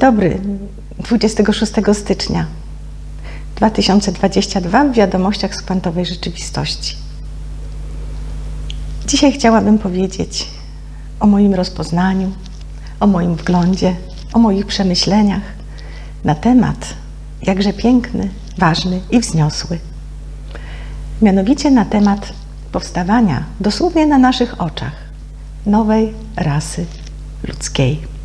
dobry. 26 stycznia 2022 w wiadomościach z kwantowej rzeczywistości. Dzisiaj chciałabym powiedzieć o moim rozpoznaniu, o moim wglądzie, o moich przemyśleniach na temat jakże piękny, ważny i wzniosły. Mianowicie na temat powstawania dosłownie na naszych oczach nowej rasy ludzkiej.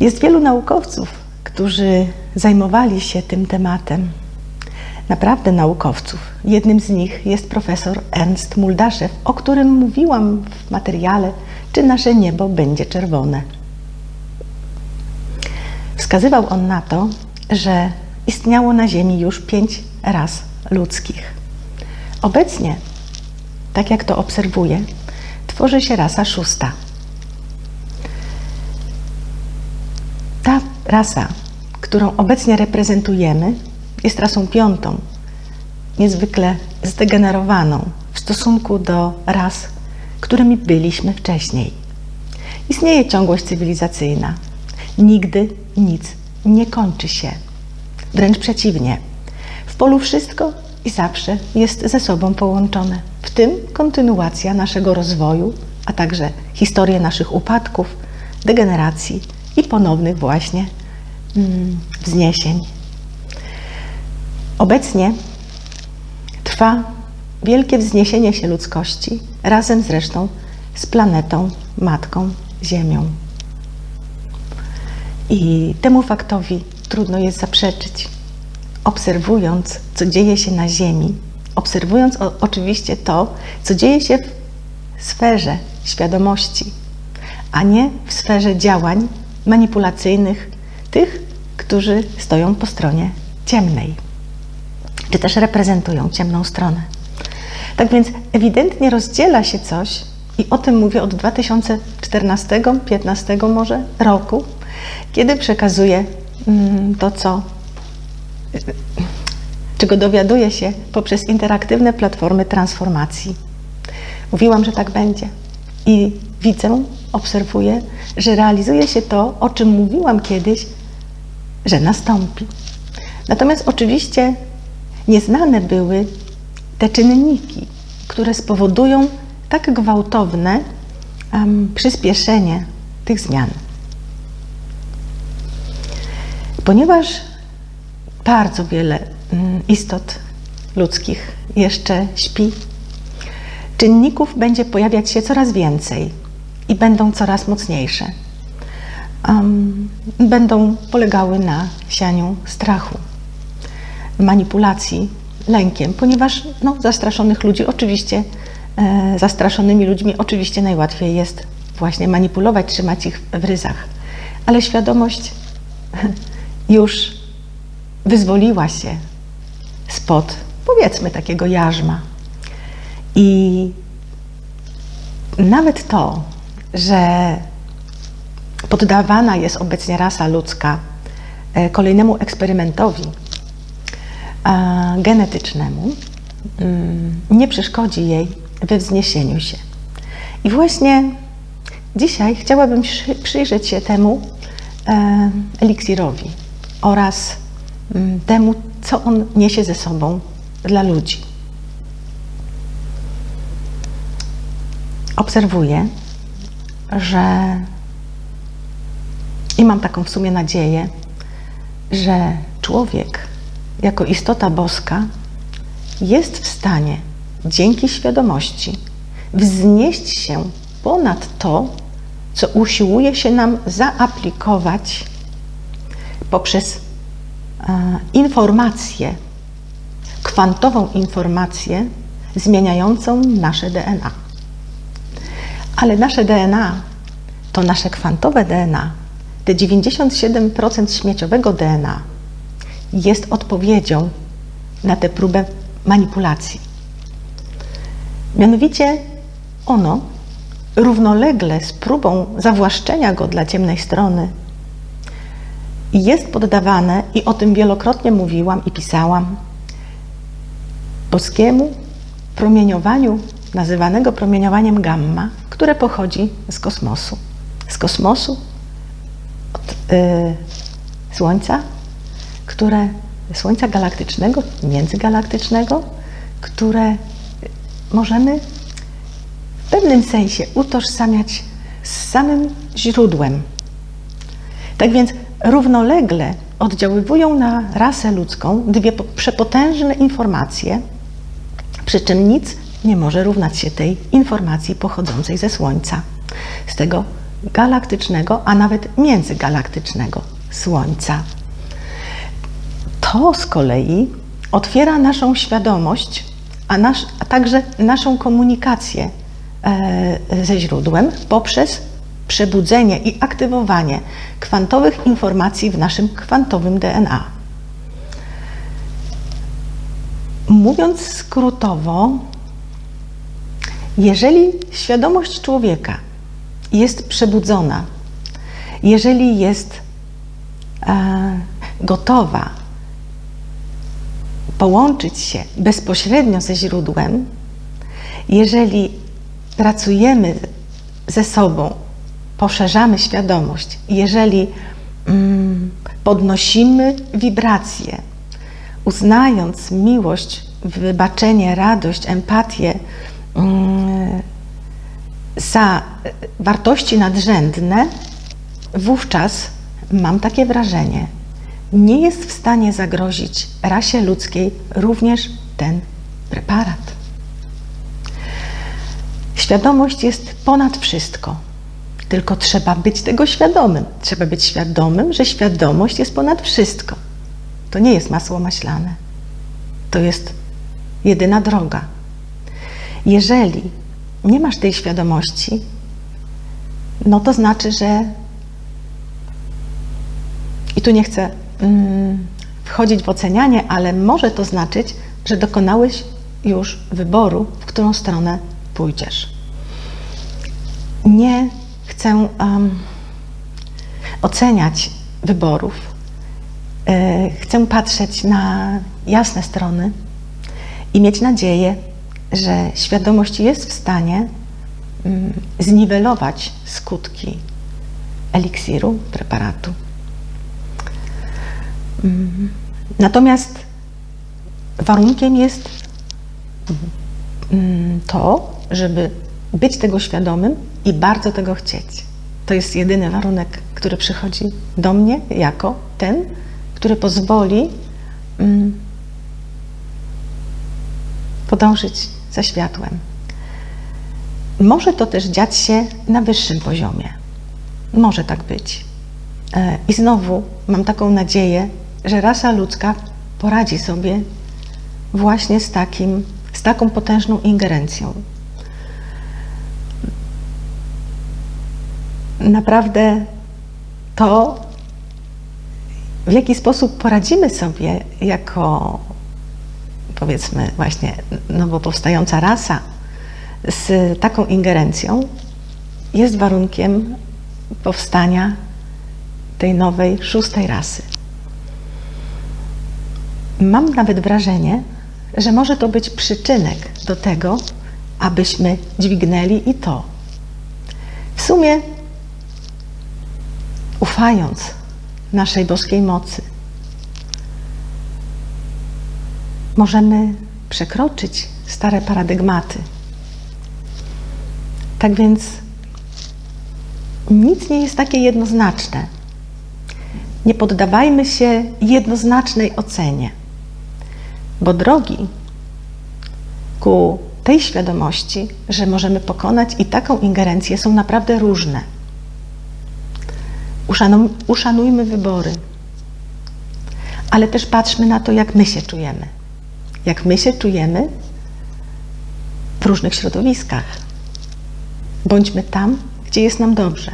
Jest wielu naukowców, którzy zajmowali się tym tematem. Naprawdę naukowców. Jednym z nich jest profesor Ernst Muldaszew, o którym mówiłam w materiale, czy nasze niebo będzie czerwone. Wskazywał on na to, że istniało na Ziemi już pięć ras ludzkich. Obecnie, tak jak to obserwuję, tworzy się rasa szósta. Rasa, którą obecnie reprezentujemy, jest rasą piątą, niezwykle zdegenerowaną w stosunku do ras, którymi byliśmy wcześniej. Istnieje ciągłość cywilizacyjna. Nigdy nic nie kończy się. Wręcz przeciwnie. W polu wszystko i zawsze jest ze sobą połączone, w tym kontynuacja naszego rozwoju, a także historię naszych upadków, degeneracji i ponownych właśnie wzniesień. Obecnie trwa wielkie wzniesienie się ludzkości razem zresztą z planetą Matką Ziemią. I temu faktowi trudno jest zaprzeczyć. Obserwując, co dzieje się na Ziemi, obserwując o, oczywiście to, co dzieje się w sferze świadomości, a nie w sferze działań manipulacyjnych tych, którzy stoją po stronie ciemnej, czy też reprezentują ciemną stronę. Tak więc ewidentnie rozdziela się coś, i o tym mówię od 2014-15 może roku, kiedy przekazuję mm, to, co, czego dowiaduję się poprzez interaktywne platformy transformacji. Mówiłam, że tak będzie. I widzę, obserwuję, że realizuje się to, o czym mówiłam kiedyś, że nastąpi. Natomiast oczywiście nieznane były te czynniki, które spowodują tak gwałtowne um, przyspieszenie tych zmian. Ponieważ bardzo wiele um, istot ludzkich jeszcze śpi, czynników będzie pojawiać się coraz więcej i będą coraz mocniejsze. Um, będą polegały na sianiu strachu, manipulacji, lękiem, ponieważ no, zastraszonych ludzi oczywiście, e, zastraszonymi ludźmi oczywiście najłatwiej jest właśnie manipulować, trzymać ich w ryzach. Ale świadomość już wyzwoliła się spod, powiedzmy, takiego jarzma. I nawet to, że poddawana jest obecnie rasa ludzka e, kolejnemu eksperymentowi genetycznemu, mm, nie przeszkodzi jej we wzniesieniu się. I właśnie dzisiaj chciałabym przyjrzeć się temu e, eliksirowi oraz mm, temu, co on niesie ze sobą dla ludzi. Obserwuję, że i mam taką w sumie nadzieję, że człowiek jako istota boska jest w stanie dzięki świadomości wznieść się ponad to, co usiłuje się nam zaaplikować poprzez e, informację, kwantową informację zmieniającą nasze DNA. Ale nasze DNA to nasze kwantowe DNA, te 97% śmieciowego DNA jest odpowiedzią na tę próbę manipulacji. Mianowicie ono równolegle z próbą zawłaszczenia go dla ciemnej strony jest poddawane, i o tym wielokrotnie mówiłam i pisałam, boskiemu promieniowaniu, nazywanego promieniowaniem gamma, które pochodzi z kosmosu. Z kosmosu, y, Słońca, które, Słońca galaktycznego, międzygalaktycznego, które możemy w pewnym sensie utożsamiać z samym źródłem. Tak więc równolegle oddziaływują na rasę ludzką dwie przepotężne informacje, przy czym nic nie może równać się tej informacji pochodzącej ze Słońca, z tego galaktycznego, a nawet międzygalaktycznego Słońca. To z kolei otwiera naszą świadomość, a, nasz, a także naszą komunikację e, ze źródłem poprzez przebudzenie i aktywowanie kwantowych informacji w naszym kwantowym DNA. Mówiąc skrótowo, jeżeli świadomość człowieka jest przebudzona, jeżeli jest e, gotowa połączyć się bezpośrednio ze źródłem, jeżeli pracujemy ze sobą, poszerzamy świadomość, jeżeli mm, podnosimy wibracje, uznając miłość, wybaczenie, radość, empatię mm, za wartości nadrzędne, wówczas mam takie wrażenie, nie jest w stanie zagrozić rasie ludzkiej również ten preparat. Świadomość jest ponad wszystko, tylko trzeba być tego świadomym. Trzeba być świadomym, że świadomość jest ponad wszystko. To nie jest masło maślane. To jest jedyna droga. Jeżeli nie masz tej świadomości, no to znaczy, że i tu nie chcę mm, wchodzić w ocenianie, ale może to znaczyć, że dokonałeś już wyboru, w którą stronę pójdziesz. Nie chcę um, oceniać wyborów. E, chcę patrzeć na jasne strony i mieć nadzieję, że świadomość jest w stanie um, zniwelować skutki eliksiru, preparatu. Um, natomiast warunkiem jest mm, to, żeby być tego świadomym i bardzo tego chcieć. To jest jedyny warunek, który przychodzi do mnie jako ten, który pozwoli mm, podążyć za światłem. Może to też dziać się na wyższym poziomie. Może tak być. E, I znowu mam taką nadzieję, że rasa ludzka poradzi sobie właśnie z, takim, z taką potężną ingerencją. naprawdę to, w jaki sposób poradzimy sobie jako powiedzmy właśnie nowo powstająca rasa z taką ingerencją, jest warunkiem powstania tej nowej, szóstej rasy. Mam nawet wrażenie, że może to być przyczynek do tego, abyśmy dźwignęli i to. W sumie ufając naszej boskiej mocy, możemy przekroczyć stare paradygmaty. Tak więc nic nie jest takie jednoznaczne. Nie poddawajmy się jednoznacznej ocenie, bo drogi ku tej świadomości, że możemy pokonać i taką ingerencję, są naprawdę różne. Uszanujmy wybory, ale też patrzmy na to, jak my się czujemy. Jak my się czujemy w różnych środowiskach. Bądźmy tam, gdzie jest nam dobrze.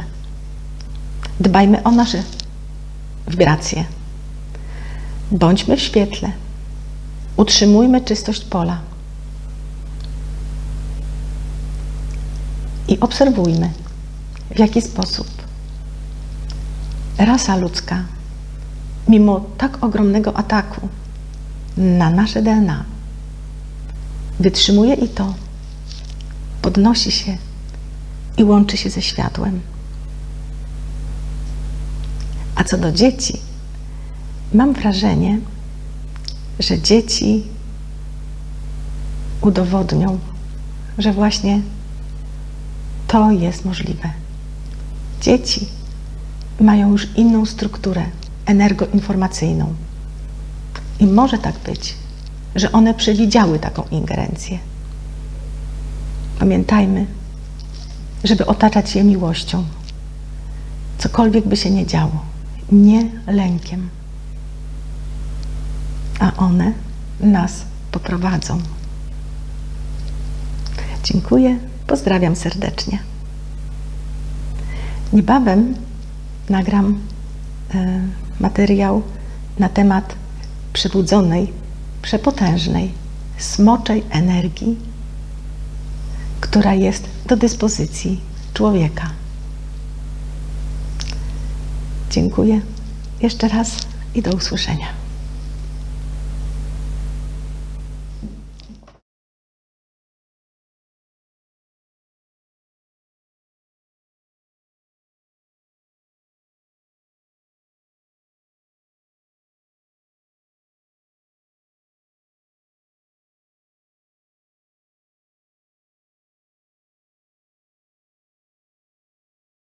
Dbajmy o nasze wibracje. Bądźmy w świetle. Utrzymujmy czystość pola. I obserwujmy, w jaki sposób rasa ludzka, mimo tak ogromnego ataku na nasze DNA, wytrzymuje i to, podnosi się i łączy się ze światłem. A co do dzieci, mam wrażenie, że dzieci udowodnią, że właśnie to jest możliwe. Dzieci mają już inną strukturę energoinformacyjną. I może tak być, że one przewidziały taką ingerencję. Pamiętajmy, żeby otaczać je miłością. Cokolwiek by się nie działo, nie lękiem. A one nas poprowadzą. Dziękuję, pozdrawiam serdecznie. Niebawem nagram e, materiał na temat przebudzonej, przepotężnej, smoczej energii, która jest do dyspozycji człowieka. Dziękuję jeszcze raz i do usłyszenia.